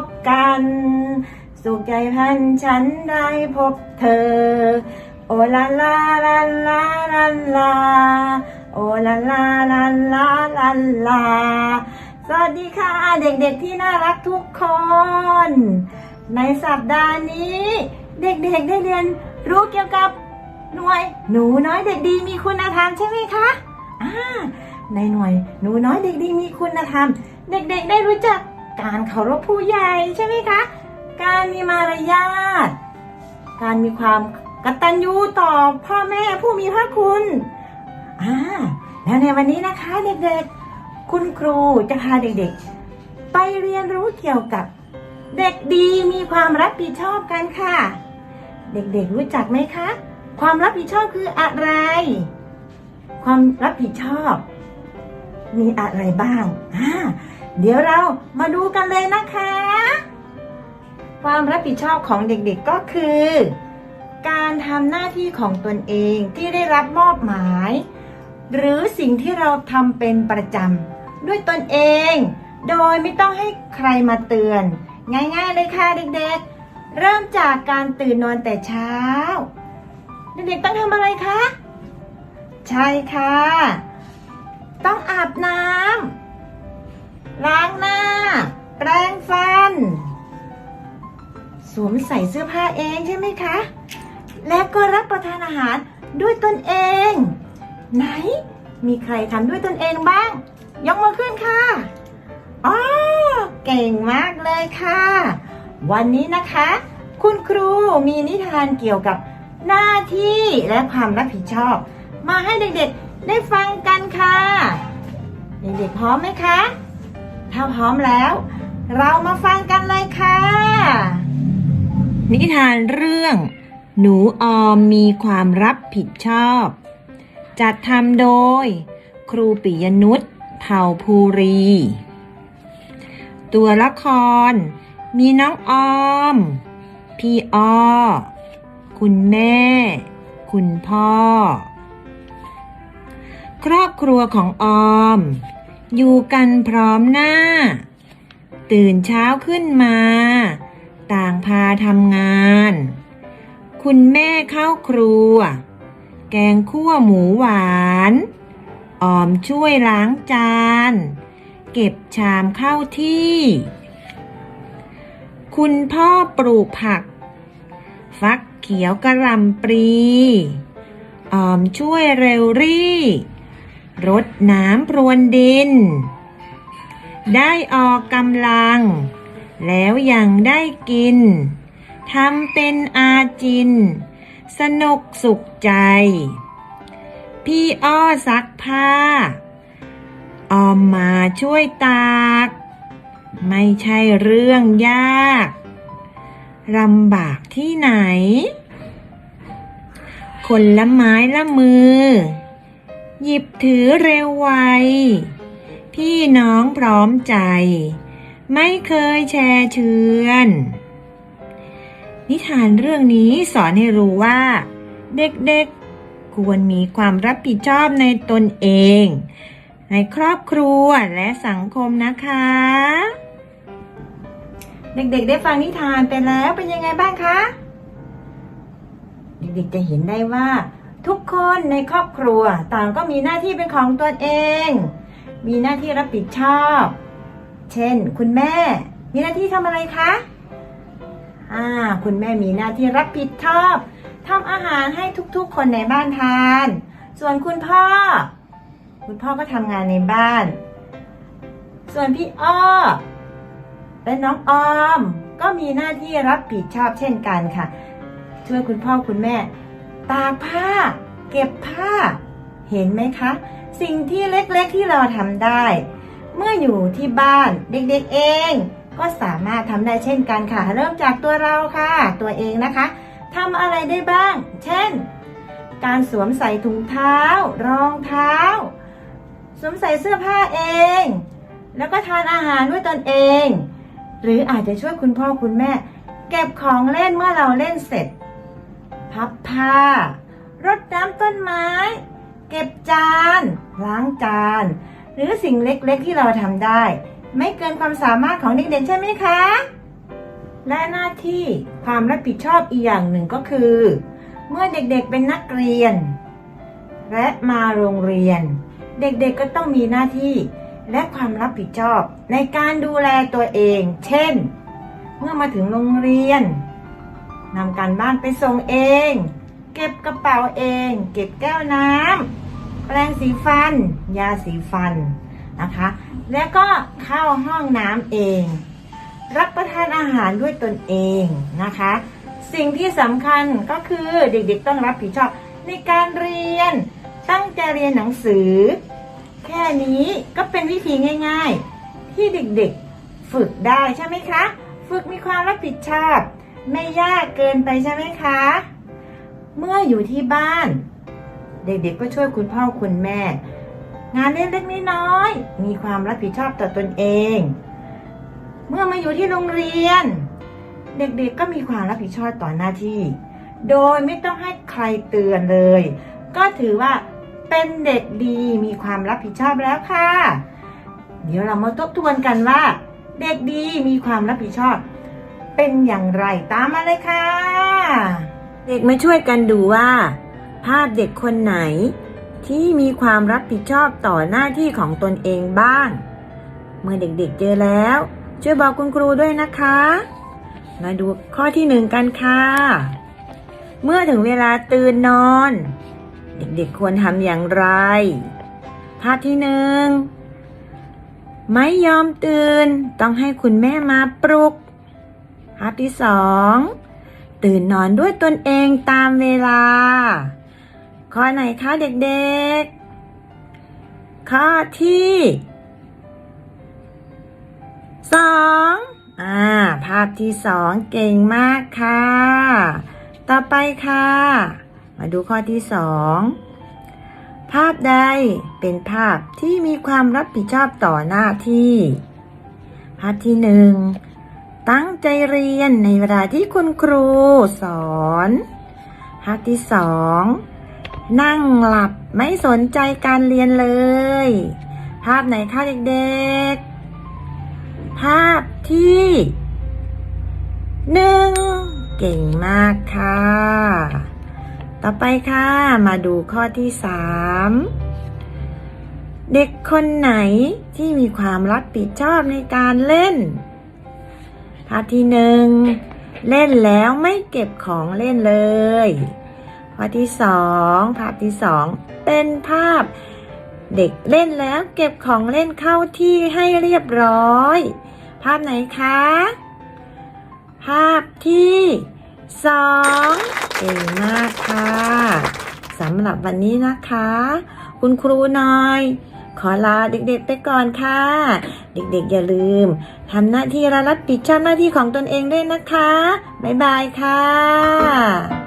บกัน สุขใจพันฉันได้พบเธอ โอลาลาลาลาลาลา โอลาลาลาลาลาลา สวัสดีค่ะเด็กๆที่น่ารักทุกคน ในสัปดาห์นี้ เด็กๆได้เรียนรู้เกี่ยวกับหน่วย หนูน้อยเด็กดีมีคุณธรรมใช่ไหมคะอ่าในหน่วยหนูน้อยเด็กดีมีคุณธรรม เด็กๆได้รู้จัก การเคารพผู้ใหญ่ใช่ไหมคะ การมีมารยาท การมีความกตัญญูต่อพ่อแม่ผู้มีพระคุณอ่าแล้วในวันนี้นะคะเด็กๆ คุณครูจะพาเด็กๆ ไปเรียนรู้เกี่ยวกับเด็กดีมีความรับผิดชอบกันค่ะ เด็กๆรู้จักไหมคะ ความรับผิดชอบคืออะไร ความรับผิดชอบ มีอะไรบ้างอ่า เดี๋ยวเรามาดูกันเลยนะคะ ความรับผิดชอบของเด็กๆก็คือ การทำหน้าที่ของตนเองที่ได้รับมอบหมาย หรือสิ่งที่เราทำเป็นประจำด้วยตนเอง โดยไม่ต้องให้ใครมาเตือน ง่ายๆเลยค่ะเด็กๆ เริ่มจากการตื่นนอนแต่เช้า เด็กๆต้องทำอะไรคะ ใช่ค่ะ ต้องอาบน้ำ ล้างหน้า แปรงฟัน สวมใส่เสื้อผ้าเองใช่ไหมคะ แล้วก็รับประทานอาหารด้วยตนเอง ไหน มีใครทำด้วยตนเองบ้าง ยกมือขึ้นค่ะอ๋อเก่งมากเลยค่ะ วันนี้นะคะ คุณครูมีนิทานเกี่ยวกับหน้าที่และความรับผิดชอบ มาให้เด็กๆได้ฟังกันค่ะ เด็กๆพร้อมไหมคะ ถ้าพร้อมแล้ว เรามาฟังกันเลยค่ะ นิทานเรื่อง หนูออมมีความรับผิดชอบ จัดทำโดย ครูปิยนุชเผ่าภูรี ตัวละคร มีน้องออม พี่อ้อคุณแม่ คุณพ่อ ครอบครัวของออม อยู่กันพร้อมหน้า ตื่นเช้าขึ้นมา ต่างพาทำงาน คุณแม่เข้าครัว แกงคั่วหมูหวานออมช่วยล้างจาน เก็บชามเข้าที่ คุณพ่อปลูกผัก ฟักเขียวกระลำปรีออมช่วยเร็วรี่ รดน้ำพรวนดิน ได้ออกกำลัง แล้วยังได้กินทำเป็นอาจิน สนุกสุขใจ พี่อ้อซักผ้า ออมมาช่วยตาก ไม่ใช่เรื่องยากลำบากที่ไหน คนละไม้ละมือ หยิบถือเร็วไว พี่น้องพร้อมใจ ไม่เคยแชร์เชือน นิทานเรื่องนี้สอนให้รู้ว่า เด็กๆ ควรมีความรับผิดชอบในตนเอง ในครอบครัวและสังคมนะคะ เด็กๆ ได้ฟังนิทานไปแล้วเป็นยังไงบ้างคะ เด็กๆ จะเห็นได้ว่า ทุกคนในครอบครัวต่างก็มีหน้าที่เป็นของตัวเอง มีหน้าที่รับผิดชอบ เช่น คุณแม่ มีหน้าที่ทำอะไรคะอ่าคุณแม่มีหน้าที่รับผิดชอบทำอาหารให้ทุกๆ คนในบ้านทาน ส่วนคุณพ่อ คุณพ่อก็ทำงานในบ้าน ส่วนพี่อ้อและน้องออม ก็มีหน้าที่รับผิดชอบเช่นกันค่ะ ช่วยคุณพ่อคุณแม่ ตากผ้า เก็บผ้า เห็นไหมคะ สิ่งที่เล็กๆที่เราทำได้ เมื่ออยู่ที่บ้านเด็กๆเอง ก็สามารถทำได้เช่นกันค่ะ เริ่มจากตัวเราค่ะ ตัวเองนะคะทำอะไรได้บ้าง เช่น การสวมใส่ถุงเท้า รองเท้า สวมใส่เสื้อผ้าเอง แล้วก็ทานอาหารด้วยตนเอง หรืออาจจะช่วยคุณพ่อคุณแม่ เก็บของเล่นเมื่อเราเล่นเสร็จ พับผ้ารดน้ำต้นไม้ เก็บจาน ล้างจาน หรือสิ่งเล็กๆที่เราทำได้ ไม่เกินความสามารถของเด็กๆใช่ไหมคะ และหน้าที่ความรับผิดชอบอีกอย่างหนึ่งก็คือ เมื่อเด็กๆเป็นนักเรียน และมาโรงเรียน เด็กๆก็ต้องมีหน้าที่และความรับผิดชอบในการดูแลตัวเอง เช่น เมื่อมาถึงโรงเรียน นำการบ้านไปส่งเอง เก็บกระเป๋าเอง เก็บแก้วน้ำแปรงสีฟัน ยาสีฟันนะคะ แล้วก็เข้าห้องน้ำเอง รับประทานอาหารด้วยตนเองนะคะ สิ่งที่สำคัญก็คือเด็กๆต้องรับผิดชอบในการเรียน ตั้งใจเรียนหนังสือ แค่นี้ก็เป็นวิธีง่าย ๆ ที่เด็กๆฝึกได้ใช่ไหมคะ ฝึกมีความรับผิดชอบ ไม่ยากเกินไปใช่ไหมคะ เมื่ออยู่ที่บ้าน เด็กๆก็ช่วยคุณพ่อคุณแม่ งานเล็กๆน้อยๆมีความรับผิดชอบต่อตนเอง เมื่อมาอยู่ที่โรงเรียน เด็กๆก็มีความรับผิดชอบต่อหน้าที่ โดยไม่ต้องให้ใครเตือนเลย ก็ถือว่าเป็นเด็กดีมีความรับผิดชอบแล้วค่ะ เดี๋ยวเรามาทบทวนกันว่า เด็กดีมีความรับผิดชอบ เป็นอย่างไรตามมาเลยค่ะ เด็กมาช่วยกันดูว่า ภาพเด็กคนไหน ที่มีความรับผิดชอบต่อหน้าที่ของตนเองบ้าง เมื่อเด็กๆเจอแล้ว ช่วยบอกคุณครูด้วยนะคะ มาดูข้อที่หนึ่งกันค่ะ เมื่อถึงเวลาตื่นนอน เด็กๆควรทำอย่างไร ภาพที่หนึ่งไม่ยอมตื่น ต้องให้คุณแม่มาปลุก ภาพที่สองตื่นนอนด้วยตนเองตามเวลา ข้อไหนคะเด็กๆ ข้อที่สองอ่า ภาพที่สองเก่งมากค่ะ ต่อไปค่ะ มาดูข้อที่สองภาพใดเป็นภาพที่มีความรับผิดชอบต่อหน้าที่ ภาพที่หนึ่ง ตั้งใจเรียนในเวลาที่คุณครูสอนภาพที่สองนั่งหลับไม่สนใจการเรียนเลย ภาพไหนคะเด็กๆ ภาพที่หนึ่งเก่งมากค่ะ ต่อไปค่ะ มาดูข้อที่สามเด็กคนไหนที่มีความรับผิดชอบในการเล่น ภาพที่หนึ่งเล่นแล้วไม่เก็บของเล่นเลย ภาพที่สองภาพที่สองเป็นภาพ เด็กเล่นแล้วเก็บของเล่นเข้าที่ให้เรียบร้อย ภาพไหนคะ ภาพที่สองเก่งมากค่ะสำหรับวันนี้นะคะ คุณครูน้อย อลาเด็กๆไปก่อนค่ะ เด็กๆอย่าลืมทำหน้าที่และรับผิดชอบหน้าที่ของตนเองด้วยนะคะ บ๊ายบายค่ะ